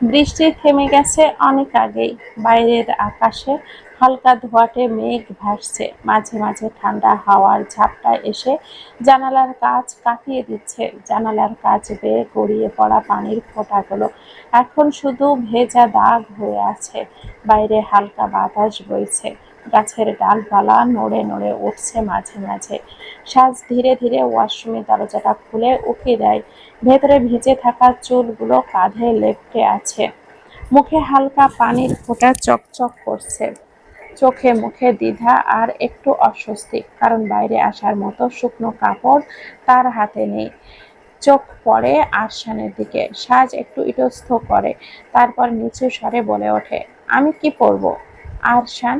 বৃষ্টি থেমে গেছে অনেক আগেই। বাইরের আকাশে হালকা ধোয়াটে মেঘ ভাসছে। মাঝে মাঝে ঠান্ডা হাওয়ার ঝাপটা এসে জানালার কাজ কাটিয়ে দিচ্ছে। জানালার কাজ বেয়ে গড়িয়ে পড়া পানির ফোঁটাগুলো এখন শুধু ভেজা দাগ হয়ে আছে। বাইরে হালকা বাতাস বইছে। গাছের ডালপালা নড়ে নড়ে উঠছে মাঝে মাঝে। সাজ ধীরে ধীরে ওয়াশরুমের দরজাটা খুলে উকি দেয় ভেতরে ভিজে থাকা চুলগুলো কাঁধে লেপটে আছে। মুখে হালকা পানির ফোঁটা চকচক করছে। চোখে মুখে দ্বিধা আর একটু অস্বস্তি, কারণ বাইরে আসার মতো শুকনো কাপড় তার হাতে নেই। চোখ পড়ে আরশানের দিকে, সাজ একটু ইতস্থ করে, তারপর নিচু স্বরে বলে ওঠে, আমি কি পরবো আরশান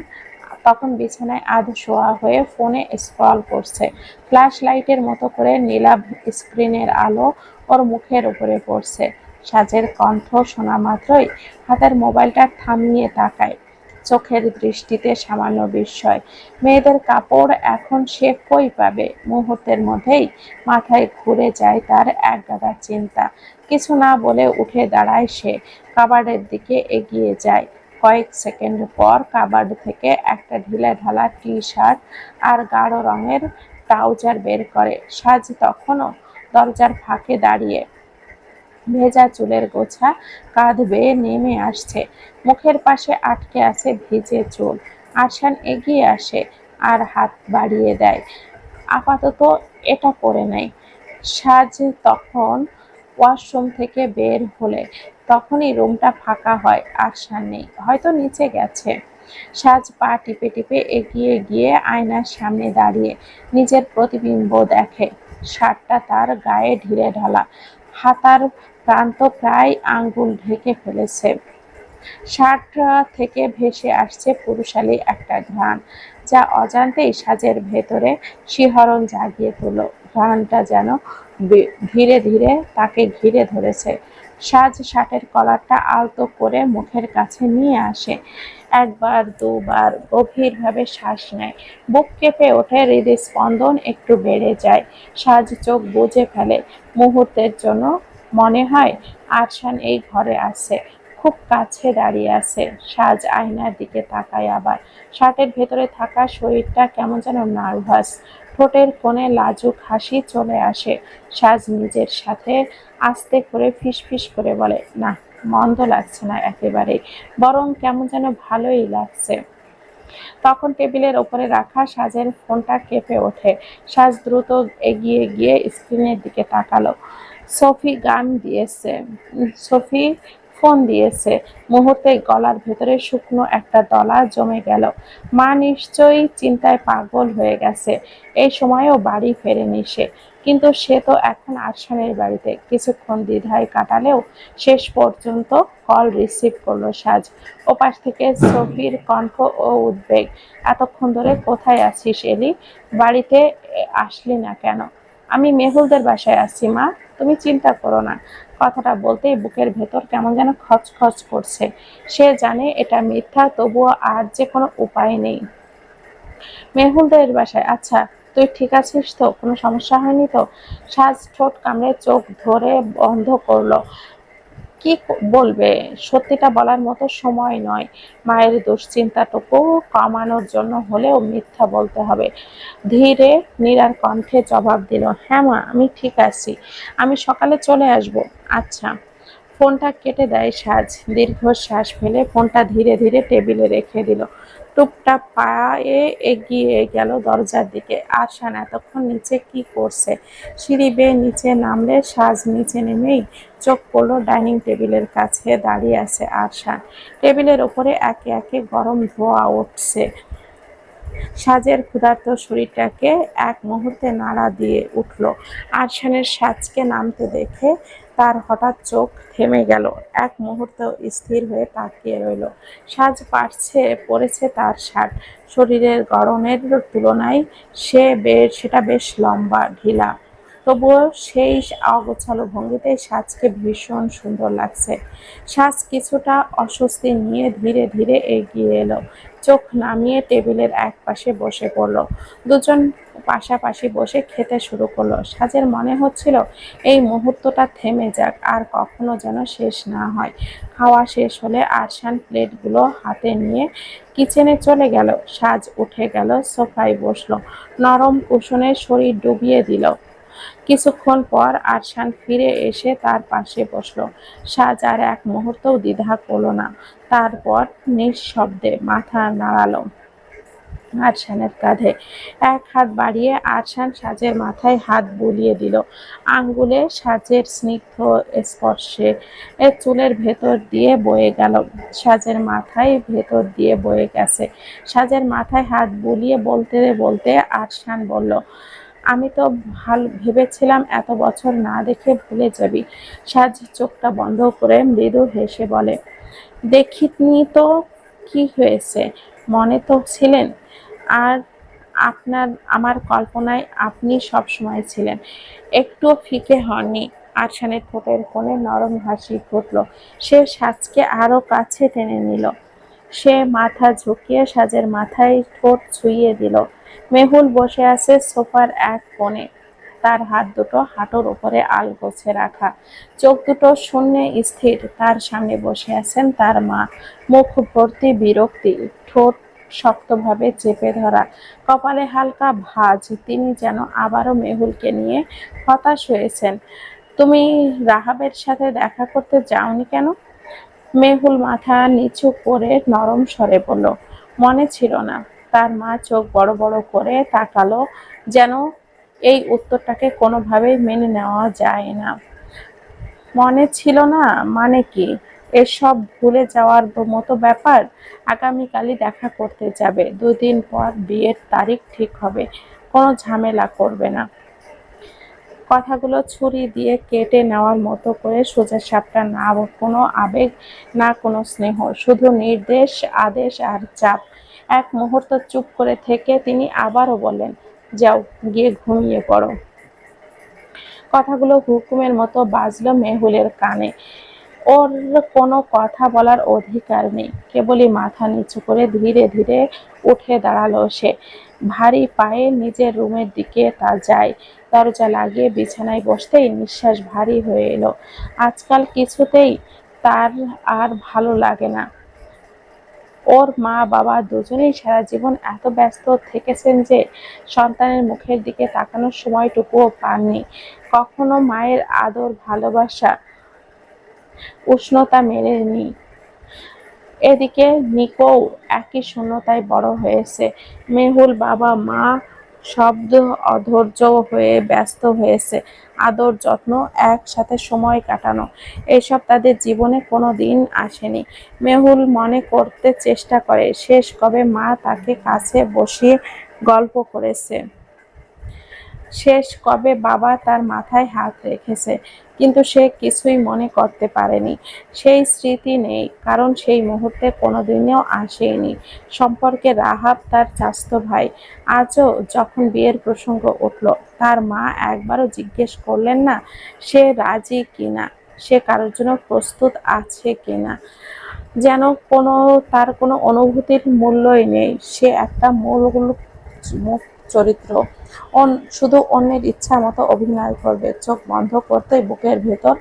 তখন বিছানায় আধ শোয়া হয়ে ফোনে স্ক্রল করছে। ফ্ল্যাশ লাইটের মতো করে নীলাভ স্ক্রিনের আলো ওর মুখের উপরে পড়ছে। সাজের কণ্ঠ শোনা মাত্রই হাতের মোবাইলটা থামিয়ে তাকায়। চোখের দৃষ্টিতে সামান্য বিস্ময়। মেয়েদের কাপড় এখন সে কই পাবে? মুহূর্তের মধ্যেই মাথায় ঘুরে যায় তার একগাদা চিন্তা। কিছু না বলে উঠে দাঁড়ায় সে। কাবার্ডের দিকে এগিয়ে যায়। কয়েক সেকেন্ড পর কাবার্ড থেকে একটা ঢিলা ঢালা টি শার্ট আর গাঢ় রঙের ট্রাউজার বের করে। সাজ তখনও দরজার ফাঁকে দাঁড়িয়ে। ভেজা চুলের গোছা কাঁধ বেয়ে নেমে আসছে। মুখের পাশে আটকে আছে ভিজে চুল। আরশান এগিয়ে আসে আর হাত বাড়িয়ে দেয়। আপাতত এটা পরে নেয় সাজ তখন ওয়াশরুম থেকে বের হলে তখনই রুমটা ফাঁকা হয় আরশান নেই। হয়তো নিচে গেছে। সাজ পা টিপে টিপে এগিয়ে গিয়ে আয়নার সামনে দাঁড়িয়ে নিজের প্রতিবিম্ব দেখে। শার্টটা তার গায়ে ঢিলে ঢালা। হাতার প্রান্ত প্রায় আঙ্গুল ঢেকে ফেলেছে। শার্ট থেকে ভেসে আসছে পুরুষালী একটা ঘ্রাণ, যা অজান্তেই সাজের ভেতরে শিহরণ জাগিয়ে তুলল ঘ্রাণটা যেন ধীরে ধীরে তাকে ঘিরে ধরেছে। সাজ শার্টের কলারটা আলতো করে মুখের কাছে নিয়ে আসে। একবার, দুবার গভীরভাবে শ্বাস নেয়। বুক কেঁপে ওঠে, হৃদস্পন্দন একটু বেড়ে যায়। সাজ চোখ বুঝে ফেলে। মুহূর্তের জন্য মনে হয়, আরশান এই ঘরে আছে। খুব কাছে দাঁড়িয়ে আছে। সাজ আয়নার দিকে তাকায় আবার। শার্টের ভেতরে থাকা শরীরটা কেমন যেন নার্ভাস। ঠোঁটের কোণে লাজুক হাসি চলে আসে। সাজ নিজের সাথে আস্তে করে ফিসফিস করে বলে, না, মন্দ লাগছে না একেবারেই। বরং কেমন যেন ভালোই লাগছে। তখন টেবিলের ওপরে রাখা সাজের ফোনটা কেঁপে ওঠে। সাজ দ্রুত এগিয়ে গিয়ে স্ক্রিনের দিকে তাকালো। সফি গান দিয়েছে। সফি ফোন দিয়েছে। মুহূর্তে গলার ভেতরে শুকনো একটা দলা জমে গেল। মা নিশ্চয়ই চিন্তায় পাগল হয়ে গেছে। এই সময়েও বাড়ি ফেরেনি সে। কিন্তু সে তো এখন আরশানের বাড়িতে। কিছুক্ষণ দ্বিধায় কাটালেও শেষ পর্যন্ত কল রিসিভ করল সাজ। ওপাশ থেকে সফির কণ্ঠ ও উদ্বেগ। এতক্ষণ ধরে কোথায় আছিস, এলি? বাড়িতে আসলি না কেন? আমি মেহুলদের বাসায় আছি, মা। তুমি চিন্তা করো না। কথাটা বলতেই বুকের ভেতর কেমন যেন খচখচ করছে। সে জানে এটা মিথ্যা, তবুও আর যে কোনো উপায় নেই। মেহুলদের বাসায় আচ্ছা তুই ঠিক আছিস তো? কোনো সমস্যা হয়নি তো? সাজ ঠোঁট কামড়ে চোখ ধরে বন্ধ করল। কি বলবে? সত্যিটা বলার মতো সময় নয়। মায়ের দুশ্চিন্তাটুকু কমানোর জন্য হলেও মিথ্যা বলতে হবে। ধীরে নীরার কণ্ঠে জবাব দিল হ্যাঁ মা, আমি ঠিক আছি। আমি সকালে চলে আসব। আচ্ছা। ফোনটা কেটে দেয় সাজ। দীর্ঘশ্বাস ফেলে ফোনটা ধীরে ধীরে টেবিলে রেখে দিল। টুপটাপ পায়ে এগিয়ে গেল দরজার দিকে। আরশান এতক্ষণ নিচে কি করছে? সিঁড়ি বেয়ে নিচে নামলে সাজ নিচে নেমেই চোখ পড়ল ডাইনিং টেবিলের কাছে দাঁড়িয়ে আছে আরশান। টেবিলের ওপরে একে একে গরম ধোয়া উঠছে। সাজের ক্ষুধার্ত শরীরটাকে এক মুহূর্তে নাড়া দিয়ে উঠল। আরশানের সাজকে নামতে দেখে তার হঠাৎ চোখ থেমে গেল। এক মুহূর্ত স্থির হয়ে তাকিয়ে রইল। সাজ পারছে পড়েছে তার শার্ট। শরীরের গরমের তুলনায় সে বেশ সেটা বেশ লম্বা, ঢিলা। তবুও সেই অগোছালো ভঙ্গিতে সাজকে ভীষণ সুন্দর লাগছে। সাজ কিছুটা অস্বস্তি নিয়ে ধীরে ধীরে এগিয়ে এলো। চোখ নামিয়ে টেবিলের এক পাশে বসে পড়ল। দুজন পাশাপাশি বসে খেতে শুরু করল। সাজের মনে হচ্ছিল, এই মুহূর্তটা থেমে যাক, আর কখনো যেন শেষ না হয়। খাওয়া শেষ হলে আরশান প্লেটগুলো হাতে নিয়ে কিচেনে চলে গেল। সাজ উঠে গেল, সোফায় বসল। নরম কুশনে শরীর ডুবিয়ে দিল। কিছুক্ষণ পর আরশান ফিরে এসে তার পাশে বসল। সাজ আর এক মুহূর্তও দ্বিধা করল না। তারপর নিঃশব্দে মাথা নাড়ালো আরশানের কাঁধে। এক হাত বাড়িয়ে আরশান সাজের মাথায় হাত বুলিয়ে দিল। আঙ্গুলে সাজের স্নিগ্ধ স্পর্শে চুলের ভেতর দিয়ে বয়ে গেল। সাজের মাথায় ভেতর দিয়ে বয়ে গেছে। সাজের মাথায় হাত বুলিয়ে বলতে বলতে আরশান বলল আমি তো ভালো ভেবেছিলাম এত বছর না দেখে ভুলে যাবি। সাজ চোখটা বন্ধ করে মৃদু হেসে বলে, দেখিনি তো কি হয়েছে? মনে তো ছিলেন? আর আপনার, আমার কল্পনায় আপনি সব সময় ছিলেন। একটুও ফিকে হননি। আরশানের ঠোঁটের কোণে নরম হাসি ফুটল। সে সাজকে আরও কাছে টেনে নিল। সে মাথা ঝুঁকিয়ে সাজের মাথায় ঠোঁট ছুঁয়ে দিল। মেহুল বসে আছে সোফার এক কোণে। তার হাত দুটো হাঁটুর উপরে আলগোছে রাখা। চোখ দুটো শূন্যে স্থির। তার সামনে বসে আছেন তার মা। মুখ ভর্তি বিরক্তি। ঠোঁট শক্তভাবে চেপে ধরা। কপালে হালকা ভাঁজ। তিনি যেন আবারও মেহুলকে নিয়ে হতাশ হয়েছেন। তুমি রাহাবের সাথে দেখা করতে যাওনি কেন? মেহুল মাথা নিচু করে নরম স্বরে বলল, মনে ছিল না। তার মা চোখ বড় বড় করে তাকালো, যেন এই উত্তরটাকে কোনোভাবেই মেনে নেওয়া যায় না। মনে ছিল না মানে কি? এসব ভুলে যাওয়ার মতো ব্যাপার আগামীকালই দেখা করতে যাবে। দুদিন পর বিয়ের তারিখ ঠিক হবে, কোনো ঝামেলা করবে না। কথাগুলো ছুরি দিয়ে কেটে নেওয়ার মতো করে সোজা সাপটা না, কোনো আবেগ, না কোনো স্নেহ, শুধু নির্দেশ, আদেশ আর চাপ। এক মুহূর্ত চুপ করে থেকে তিনি আবারও বলেন যাও, গিয়ে ঘুমিয়ে পড়ো। কথাগুলো হুকুমের মতো বাজলো মেহুলের কানে। ওর কোনো কথা বলার অধিকার নেই, কেবলই মাথা নিচু করে ধীরে ধীরে উঠে দাঁড়াল সে। ভারী পায়ে নিজের রুমের দিকে তা যায়, দরজা লাগিয়ে বিছানায় বসতেই নিঃশ্বাস ভারী হয়ে এলো। আজকাল কিছুতেই তার আর ভালো লাগে না। ওর মা, বাবা দুজনেই সারা জীবন এত ব্যস্ত থেকেছেন যে সন্তানের মুখের দিকে তাকানোর সময়টুকুও পাননি। কখনো মায়ের আদর, ভালোবাসা, উষ্ণতা মেলেনি। এদিকে নিকো একই শূন্যতায় বড় হয়েছে। মেহুল বাবা, মা শব্দ অধৈর্য হয়ে ব্যস্ত হয়েছে। আদর যত্ন, একসাথে সময় কাটানো। এসব তাদের জীবনে কোনো দিন আসেনি। মেহুল মনে করতে চেষ্টা করে, শেষ কবে মা তাকে কাছে বসিয়ে গল্প করেছে। শেষ কবে বাবা তার মাথায় হাত রেখেছে। কিন্তু সে কিছুই মনে করতে পারেনি। সেই স্মৃতি নেই, কারণ সেই মুহূর্তে কোনোদিনও আসেনি। সম্পর্কে রাহাব তার চাস্ত ভাই। আজও যখন বিয়ের প্রসঙ্গ উঠল, তার মা একবারও জিজ্ঞেস করলেন না, সে রাজি কিনা? সে কারোর জন্য প্রস্তুত আছে কিনা? যেন কোনো, তার কোনো অনুভূতির মূল্যই নেই। সে একটা মূল চরিত্র। শুধু অন্যের ইচ্ছা মতো অভিনয় করবে। চোখ বন্ধ করতেই বুকের ভেতর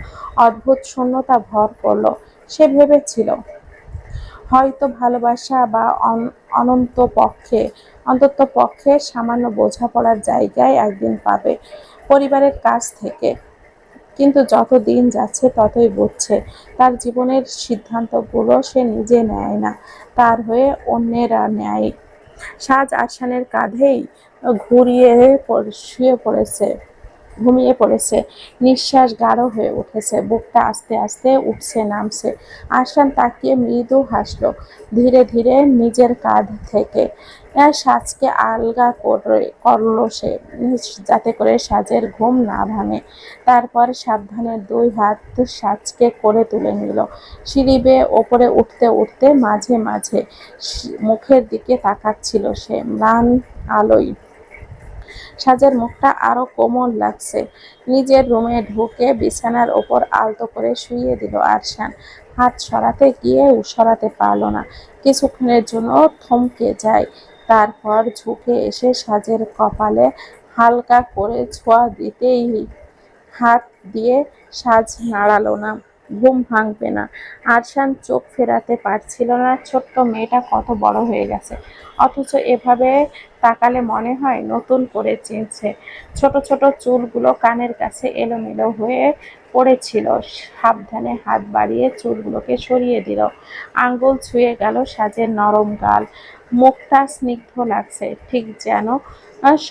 অদ্ভুত শূন্যতা ভর করল। সে ভেবেছিল, হয়তো ভালোবাসা বা অনন্ত পক্ষে, অন্তত পক্ষে সামান্য বোঝাপড়ার জায়গায় একদিন পাবে পরিবারের কাছ থেকে। কিন্তু যত দিন যাচ্ছে, ততই বুঝছে, তার জীবনের সিদ্ধান্তগুলো সে নিজে নেয় না। তার হয়ে অন্যেরা নেয়। সাজ আসানের কাঁধেই ঘুরিয়ে শুয়ে পড়েছে, ঘুমিয়ে পড়েছে। নিঃশ্বাস গাঢ় হয়ে উঠেছে। বুকটা আস্তে আস্তে উঠছে, নামছে। আসান তাকিয়ে মৃদু হাসল। ধীরে ধীরে নিজের কাঁধ থেকে সাজকে আলগা করে, করল সে, যাতে করে সাজের ঘুম না ভাঙে। তারপর সাবধানে দুই হাত সাজকে করে তুলে নিল। সিঁড়ি বেয়ে ওপরে উঠতে উঠতে মাঝে মাঝে মুখের দিকে তাকাচ্ছিল সে। ম্লান আলোয় সাজের মুখটা আরও কোমল লাগছে। নিজের রুমে ঢুকে বিছানার ওপর আলতো করে শুইয়ে দিল আরশান। হাত সরাতে গিয়েও সরাতে পারল না। কিছুক্ষণের জন্য থমকে যায়। তারপর ঝুঁকে এসে সাজের কপালে হালকা করে ছোঁয়া দিতেই হাত দিয়ে সাজ নাড়ালো না। ঘুম ভাঙবে না। আরশান চোখ ফেরাতে পারছিল না। ছোট্ট মেয়েটা কত বড় হয়ে গেছে। অথচ এভাবে তাকালে মনে হয় নতুন করে চিনছে। ছোট ছোট চুলগুলো কানের কাছে এলোমেলো হয়ে পড়েছিল। সাবধানে হাত বাড়িয়ে চুলগুলোকে সরিয়ে দিল। আঙ্গুল ছুঁয়ে গেল সাজের নরম গাল। মুখটা স্নিগ্ধ লাগছে, ঠিক যেন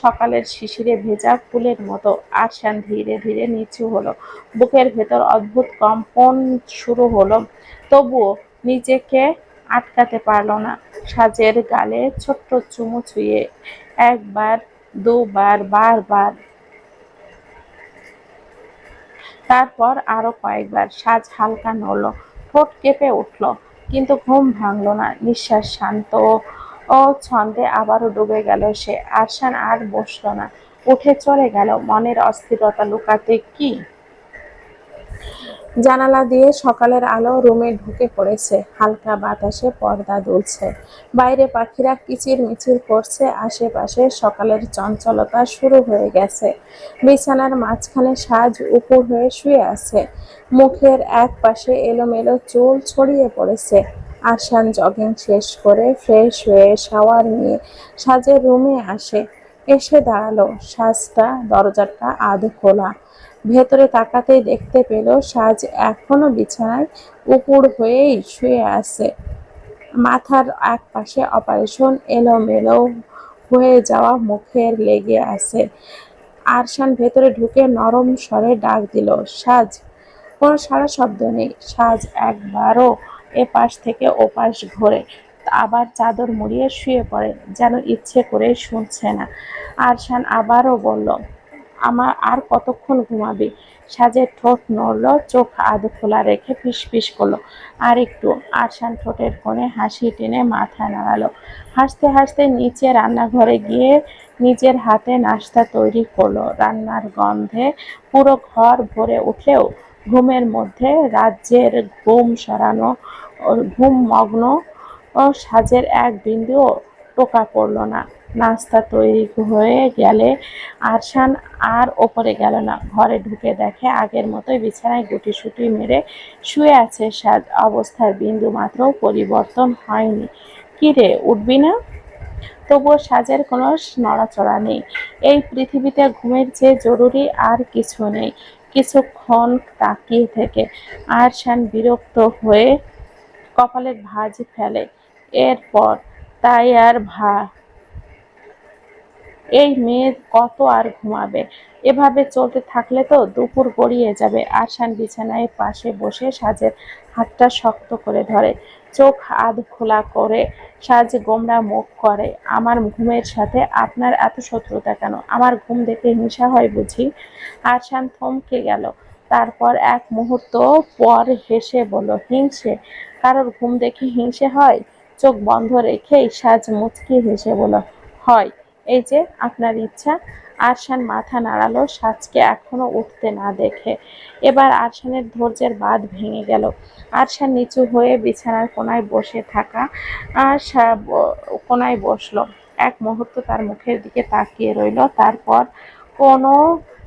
সকালের শিশিরে ভেজা ফুলের মতো। আরশান ধীরে ধীরে নিচু হলো। বুকের ভেতর অদ্ভুত কম্পন শুরু হলো। তবুও নিজেকে আটকাতে পারল না। সাজের গালে ছোট্ট চুমু ছুঁয়ে একবার, দুবার, বারবার। তারপর আরও কয়েকবার সাজ হালকা নড়ল, ঠোঁট কেঁপে উঠল, কিন্তু ঘুম ভাঙল না। নিঃশ্বাস শান্ত ও ছন্দে আবারও ডুবে গেল সে। আরশান আর বসল না। উঠে চলে গেল। মনের অস্থিরতা লুকাতে কি জানালা দিয়ে সকালের আলো রুমে ঢুকে পড়েছে। হালকা বাতাসে পর্দা দুলছে। বাইরে পাখিরা কিচির মিচির করছে। আশেপাশে সকালের চঞ্চলতা শুরু হয়ে গেছে। বিছানার মাঝখানে সাজ উপর হয়ে শুয়ে আছে। মুখের এক পাশে এলোমেলো চুল ছড়িয়ে পড়েছে। আসান জগিং শেষ করে ফ্রেশ হয়ে শাওয়ার নিয়ে সাজের রুমে আসে। এসে দাঁড়াল। সাজটা, দরজাটা আধ খোলা। ভেতরে তাকাতেই দেখতে পেল সাজ এখনও বিছানায় উপুড় হয়েই শুয়ে আছে। মাথার এক পাশে অপারেশন এলোমেলো হয়ে যাওয়া মুখের লেগে আছে। আরশান ভেতরে ঢুকে নরম স্বরে ডাক দিল, সাজ, কোনো সারা শব্দ নেই সাজ একবারও এপাশ থেকে ওপাশ ঘোরে, আবার চাদর মুড়িয়ে শুয়ে পড়ে, যেন ইচ্ছে করে শুনছে না। আরশান আবারও বলল আমার আর কতক্ষণ ঘুমাবে? সাজের ঠোঁট নড়ল, চোখ আধ খোলা রেখে ফিস ফিস করল। আর একটু, আরশান ঠোঁটের কোণে হাসি টেনে মাথা নাড়ালো। হাসতে হাসতে নিচে রান্নাঘরে গিয়ে নিজের হাতে নাস্তা তৈরি করল। রান্নার গন্ধে পুরো ঘর ভরে উঠলেও ঘুমের মধ্যে রাজ্যের ঘুম সরানো, ঘুম মগ্ন ও সাজের এক বিন্দুও টোকা পড়ল না। নাস্তা তৈরি হয়ে গেলে আরশান আর ওপরে গেল না। ঘরে ঢুকে দেখে আগের মতোই বিছানায় গুটিসুটি মেরে শুয়ে আছে সাজ অবস্থার বিন্দু মাত্র পরিবর্তন হয়নি। কি রে, উঠবি না? তবুও সাজের কোনো নড়াচড়া নেই। এই পৃথিবীতে ঘুমের চেয়ে জরুরি আর কিছু নেই। কিছুক্ষণ তাকিয়ে থেকে আরশান বিরক্ত হয়ে কপালের ভাঁজ ফেলে। এরপর তাই আর ভা এই মেয়ে কত আর ঘুমাবে? এভাবে চলতে থাকলে তো দুপুর গড়িয়ে যাবে। আরশান বিছানায় পাশে বসে সাজের হাতটা শক্ত করে ধরে। চোখ আধ খোলা করে সাজ গোমরা মুখ করে। আমার ঘুমের সাথে আপনার এত শত্রুতা কেন? আমার ঘুম দেখে হিংসা হয় বুঝি? আরশান থমকে গেল। তারপর এক মুহূর্ত পর হেসে বলল, হিংসে? কারোর ঘুম দেখে হিংসে হয়? চোখ বন্ধ রেখেই সাজ মুচকি হেসে বলল, হয়। এই যে আপনার ইচ্ছা, আরশান মাথা নাড়ালো, সাজকে এখনও উঠতে না দেখে। এবার আরশানের ধৈর্যের বাঁধ ভেঙে গেল। আরশান নিচু হয়ে বিছানার কোনায় বসে থাকা কোনায় বসল। এক মুহূর্ত তার মুখের দিকে তাকিয়ে রইল, তারপর কোনো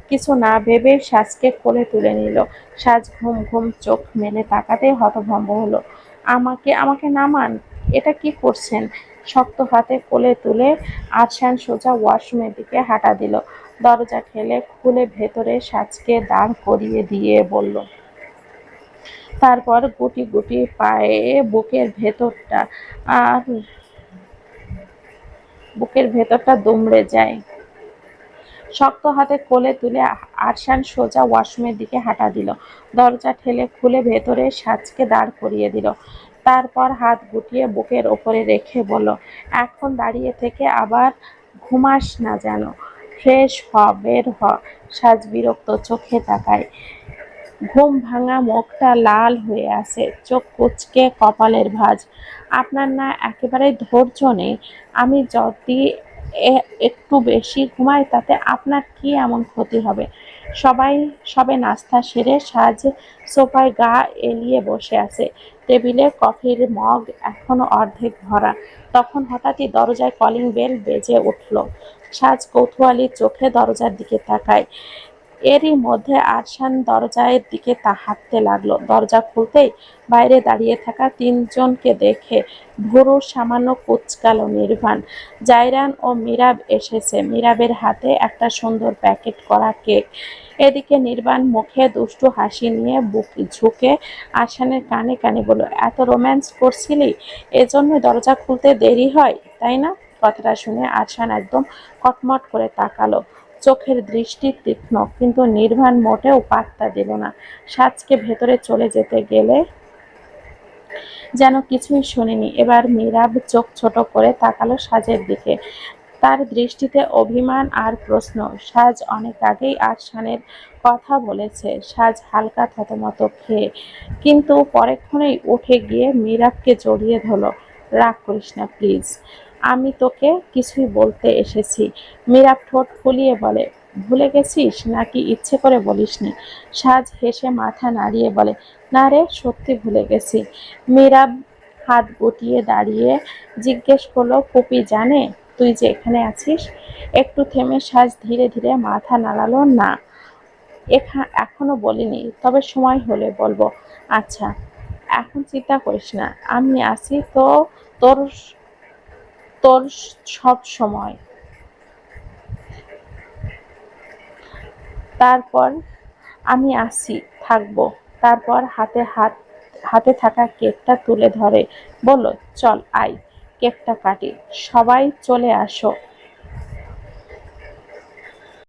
কিছু না ভেবে সাজকে কোলে তুলে নিল। সাজ ঘুম ঘুম চোখ মেলে তাকাতেই হতভম্ব হলো। আমাকে আমাকে নামান, এটা কি করছেন? শক্ত হাতে কোলে তুলে আরশান সোজা ওয়াশরুমের দিকে হাঁটা দিল। দরজা ঠেলে খুলে ভেতরে সাজকে দাঁড় করিয়ে দিয়ে বলল, তারপর গুটি গুটি পায়ে বুকের ভেতরটা আর বুকের ভেতরটা দুমড়ে যায়। শক্ত হাতে কোলে তুলে আরশান সোজা ওয়াশরুমের দিকে হাঁটা দিল। দরজা ঠেলে খুলে ভেতরে সাজকে দাঁড় করিয়ে দিল। তারপর হাত গুটিয়ে বুকের ওপরে রেখে বলল, এখন দাঁড়িয়ে থেকে আবার ঘুমাস না যেন। ফ্রেশ হ, বের হ। সাজ বিরক্ত চোখে তাকায়। ঘুম ভাঙা মুখটা লাল হয়ে আছে, চোখ কুচকে কপালের ভাঁজ। আপনার না একেবারে ধৈর্য নেই। আমি যদি একটু বেশি ঘুমাই তাতে আপনার কি এমন ক্ষতি হবে? সবাই, সবে নাস্তা সেরে সাজ সোফায় গা এলিয়ে বসে আছে। টেবিলে কফির মগ এখনও অর্ধেক ভরা। তখন হঠাৎই দরজায় কলিং বেল বেজে উঠল। সাজ কৌতূহলী চোখে দরজার দিকে তাকায়। এরই মধ্যে আরশান দরজার দিকে তা হাঁটতে লাগল। দরজা খুলতেই বাইরে দাঁড়িয়ে থাকা তিনজনকে দেখে ভুরু সামান্য কুচকালো নির্বাণ জাইরান ও মিরাব এসেছে। মিরাবের হাতে একটা সুন্দর প্যাকেট করা কেক। এদিকে নির্বাণ মুখে দুষ্টু হাসি নিয়ে বুক ঝুঁকে আরশানের কানে কানে বলল, এত রোম্যান্স করছিলি? এজন্য দরজা খুলতে দেরি হয়, তাই না? কথাটা শুনে আরশান একদম কটমট করে তাকালো। চোখের দৃষ্টি তীক্ষ্ণ, কিন্তু নির্বাণ মোটেও পাত্তা দিল না। সাজকে ভেতরে চলে যেতে গেলে যেন কিছুই শুনিনি। এবার মীরাব চোখ ছোট করে তাকালো সাজের দিকে। তার দৃষ্টিতে অভিমান আর প্রশ্ন। সাজ অনেক আগেই আরশানের কথা বলেছে। সাজ হালকা থতমত খেয়ে, কিন্তু পরেক্ষণেই উঠে গিয়ে মীরাবকে জড়িয়ে ধরল। রাগ করিস না, প্লিজ। আমি তোকে কিছুই বলতে এসেছি। মীরাব ঠোঁট ফুলিয়ে বলে, ভুলে গেছিস? নাকি ইচ্ছে করে বলিসনি? সাজ হেসে মাথা নাড়িয়ে বলে, না রে, সত্যি ভুলে গেছি। মীরাব হাত গুটিয়ে দাঁড়িয়ে জিজ্ঞেস করল পুপি জানে তুই যে এখানে আছিস? একটু থেমে সাজ ধীরে ধীরে মাথা নাড়ালো, না, এখা, এখনও বলিনি, তবে সময় হলে বলব। আচ্ছা এখন চিন্তা করিস না, আমি আছি তো তোর তোর সব সময়। তারপর আমি আসি, থাকব। তারপর হাতে হাত, হাতে থাকা কেকটা তুলে ধরে, বলল, চল আই কেকটা কাটি। সবাই চলে আসো।